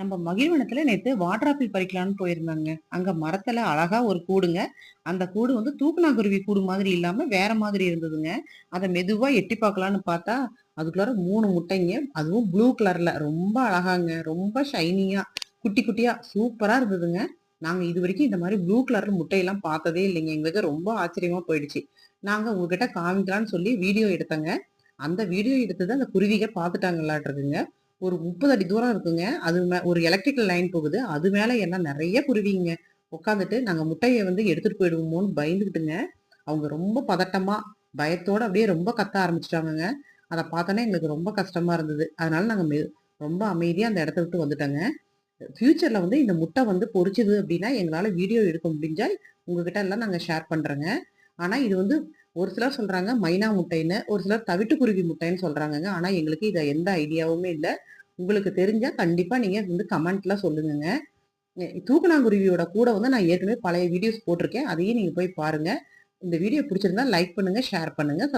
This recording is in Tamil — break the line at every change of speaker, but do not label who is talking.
நம்ம மகிழ்வனத்துல நேத்து வாட்டர் ஆப்பிள் பறிக்கலாம்னு போயிருந்தாங்க. அங்க மரத்துல அழகா ஒரு கூடுங்க. அந்த கூடு வந்து தூக்கணாங்குருவி கூடு மாதிரி இல்லாம வேற மாதிரி இருந்ததுங்க. அதை மெதுவா எட்டி பார்க்கலான்னு பார்த்தா, அதுக்குள்ளார மூணு முட்டைங்க. அதுவும் ப்ளூ கலர்ல ரொம்ப அழகாங்க. ரொம்ப ஷைனியா குட்டி குட்டியா சூப்பரா இருந்ததுங்க. நாங்க இதுவரைக்கும் இந்த மாதிரி ப்ளூ கலர் முட்டையெல்லாம் பார்த்ததே இல்லைங்க. எங்களுக்கு ரொம்ப ஆச்சரியமா போயிடுச்சு. நாங்க உங்ககிட்ட காமிக்கலான்னு சொல்லி வீடியோ எடுத்தங்க அந்த வீடியோ எடுத்தது அந்த குருவிக பார்த்துட்டாங்களாட்டுருக்குங்க. ஒரு 30 அடி தூரம் இருக்குங்க. அது ஒரு எலக்ட்ரிக்கல் லைன் போகுது. அது மேலே எல்லாம் நிறைய குருவிங்க. உட்காந்துட்டு நாங்கள் முட்டையை வந்து எடுத்துகிட்டு போயிடுவோமோன்னு பயந்துகிட்டுங்க. அவங்க ரொம்ப பதட்டமாக பயத்தோடு அப்படியே ரொம்ப கத்த ஆரம்பிச்சிட்டாங்கங்க அதை பார்த்தோன்னே எங்களுக்கு ரொம்ப கஷ்டமாக இருந்தது. அதனால நாங்கள் ரொம்ப அமைதியாக அந்த இடத்த விட்டு வந்துட்டோங்க. ஃப்யூச்சரில் வந்து இந்த முட்டை வந்து பொரிச்சது அப்படின்னா, எங்களால் வீடியோ எடுக்க முடிஞ்சால் உங்ககிட்ட எல்லாம் நாங்கள் ஷேர் பண்ணுறோங்க ஆனால் இது வந்து ஒரு சிலர் சொல்கிறாங்க மைனா முட்டைன்னு, ஒரு சிலர் தவிட்டுக்குருவி முட்டைன்னு சொல்கிறாங்கங்க ஆனால் எங்களுக்கு இதை எந்த ஐடியாவுமே இல்லை உங்களுக்கு தெரிஞ்சா கண்டிப்பாக நீங்க வந்து கமெண்ட்லாம் சொல்லுங்கங்க. எ தூக்கணாங்குருவியோட கூட வந்து நான் ஏற்கனவே பழைய வீடியோஸ் போட்டிருக்கேன். அதையும் நீங்கள் போய் பாருங்க. இந்த வீடியோ பிடிச்சிருந்தா லைக் பண்ணுங்க, ஷேர் பண்ணுங்க,